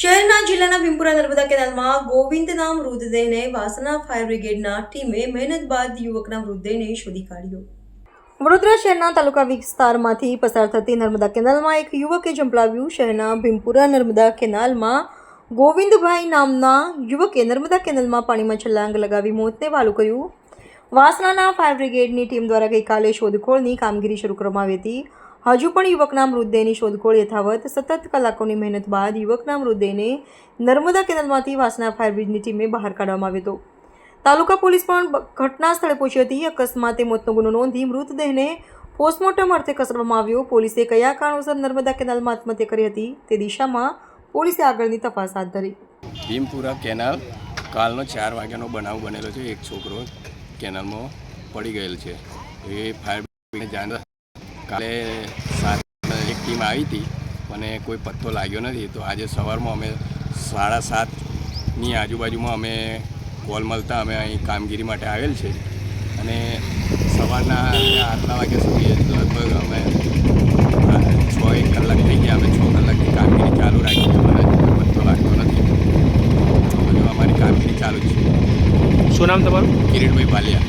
શહેરના જિલ્લાના ભીમપુરા નર્મદા કેનાલમાં ગોવિંદના મૃતદેહને વાસના ફાયર બ્રિગેડના ટીમે મહેનત બાદ યુવકના મૃતદેહને શોધી કાઢ્યો. વડોદરા શહેરના તાલુકા વિસ્તારમાંથી પસાર થતી નર્મદા કેનાલમાં એક યુવકે ઝંપલાવ્યું. શહેરના ભીમપુરા નર્મદા કેનાલમાં ગોવિંદભાઈ નામના યુવકે નર્મદા કેનાલમાં પાણીમાં છલાંગ લગાવી મોતને વાલું કર્યું. વાસનાના ફાયર બ્રિગેડની ટીમ દ્વારા ગઈકાલે શોધખોળની કામગીરી શરૂ કરવામાં આવી હતી. હજુ પણ યુવકના મૃતદેહની શોધખોળ યથાવત સતત કલાકોની મહેનત બાદ યુવકના મૃતદેહને નર્મદા કેનાલમાંથી વાસના ફાયર બ્રિગેડની ટીમે બહાર કાઢવામાં આવ્યો હતો. તાલુકા પોલીસ પણ ઘટના સ્થળે પહોંચી હતી. અકસ્માતે મોતનો ગુનો નોંધી મૃતદેહને પોસ્ટમોર્ટમ અર્થે કસરવામાં આવ્યો. પોલીસે કયા કારણોસર નર્મદા કેનાલમાં આત્મહત્યા કરી હતી તે દિશામાં પોલીસે આગળની તપાસ હાથ ધરી. ભીમપુરા કેનાલ કાલનો ચાર વાગ્યાનો બનાવ બનેલો છે. એક છોકરો કેનાલમાં પડી ગયેલ છે. એ ફાયર બ્રિગેડને જાણ કાલે સાત એક ટીમ આવી હતી મને કોઈ પત્તો લાગ્યો નથી. તો આજે સવારમાં અમે સાડા સાતની આજુબાજુમાં અમે કોલ મળતા અમે અહીં કામગીરી માટે આવેલ છે. અને સવારના આટલા વાગ્યા સુધી લગભગ અમે છ એક કલાક થઈ ગયા. અમે છ કલાકની કામગીરી ચાલુ રાખી છે. મને પત્તો લાગતો નથી. અમારી કામગીરી ચાલુ છે. શું નામ તમારું? કિરીટભાઈ પાલિયા